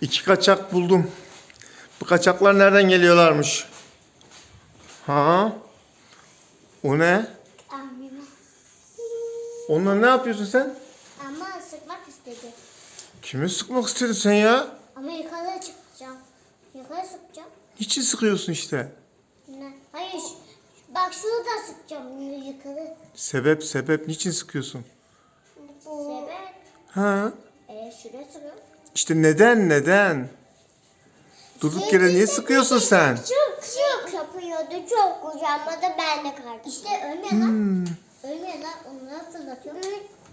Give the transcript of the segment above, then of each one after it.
İki kaçak buldum. Bu kaçaklar nereden geliyorlarmış? Ha? O ne? Onunla ne yapıyorsun sen? Ama sıkmak istedi. Kimi sıkmak istedin sen ya? Ama yukarı çıkacağım. Yukarı sıkacağım. Niçin sıkıyorsun işte? Ne? Hayır. Bak şurada sıkacağım yukarı. Sebep sebep niçin sıkıyorsun? Sebep. Ha? Ee, şuraya sıkıyorum. İşte neden neden? Durduk yere niye sıkıyorsun sen? Çok çok yapıyordu. Çok kucağımadı ben de kardeşim. İşte ölme lan. Hmm. Ölme lan. Onları fırlatıyorum.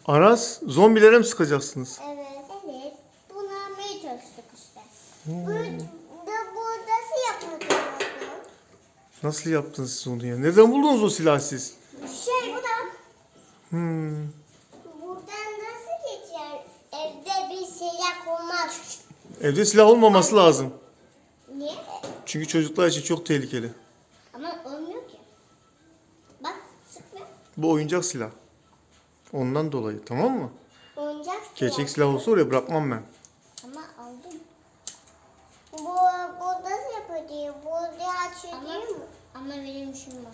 Aras zombilere mi sıkacaksınız? Evet. Evet. Bunu almaya çalıştık işte. Hmm. Burada, burada nasıl yapıyorduk? Nasıl yaptınız siz onu ya? Nereden buldunuz o silahı siz? Şey bu da. Hmm. Buradan nasıl geçer? Evde bir Evde silah olmaması lazım. Niye? Çünkü çocuklar için çok tehlikeli. Ama olmuyor ki. Bak. Bu oyuncak silah. Ondan dolayı tamam mı? Oyuncak silah. Gerçek silah olsa oraya bırakmam ben. Ama aldım. Bu, bu nasıl yapıyor? Bu da açıyor değil mi? Ama benim şunu var.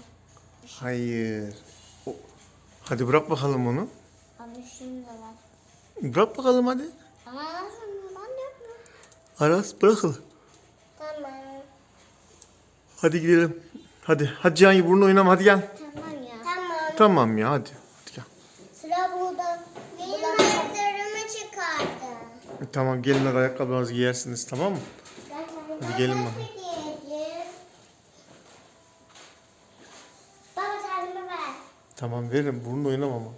Hayır. O- Hadi bırak bakalım onu. Ama şunu da var. Bırak bakalım hadi. Ama nasıl? Ben de yapmıyorum. Aras bırakıl. Tamam. Hadi gidelim. Hadi. Hadi Cihangir burnu oynama hadi gel. Tamam ya. Tamam. Tamam ya hadi. Hadi gel. Sıra burada. Benim ayaklarımı çıkardı. E, Tamam gelin ayakkabılarınızı giyersiniz tamam mı? Hadi gelin bakalım. Baba terliğimi ver. Tamam veririm burnu oynama ama.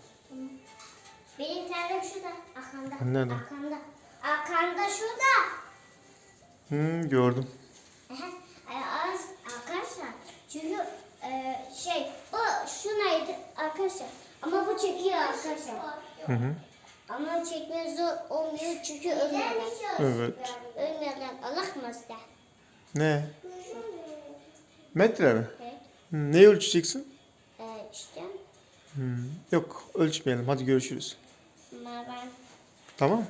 Benim terliğim şurada. Arkanda. Nerede? Arkanda. Arkanda şurada. Hmm, gördüm. E, Arkadaşlar çünkü e, şey bu şunaydı arkadaşlar ama bu çekiyor arkadaşlar. Hı hı. Ama çekmeye zor olmuyor çünkü ölmeden. Evet. Ölmeden mı ister? Ne? Metre mi? Evet. Neyi ölçeceksin? E, işte Hı, Yok ölçmeyelim hadi görüşürüz. ama ben Tamam.